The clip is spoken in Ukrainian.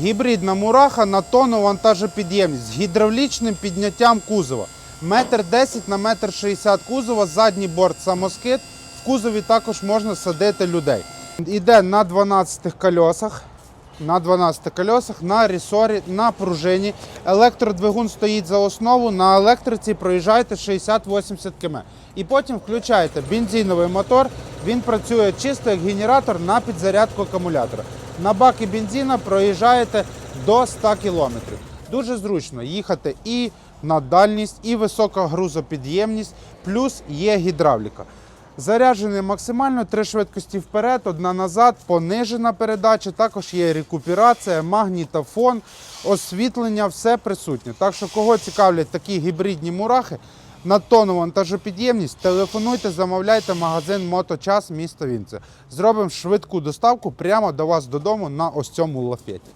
Гібридна мураха на тонну вантажопідємність з гідравлічним підняттям кузова. Метр 10 на метр 60 кузова, задній борт самоскид. В кузові також можна садити людей. Іде на 12 колесах. На 12 колесах, на ресорі, на пружині. Електродвигун стоїть за основу. На електриці проїжджаєте 60-80 км. І потім включаєте бензиновий мотор. Він працює чисто як генератор на підзарядку акумулятора. На баки бензина проїжджаєте до 100 км. Дуже зручно їхати і на дальність, і висока грузопідємність, плюс є гідравліка. Заряджений максимально три швидкості вперед, одна назад, понижена передача. Також є рекуперація, магнітофон, освітлення, все присутнє. Так що, кого цікавлять такі гібридні мурахи на тонну вантажопідємність, телефонуйте, замовляйте магазин Моточас місто Вінце. Зробимо швидку доставку прямо до вас додому на ось цьому лафеті.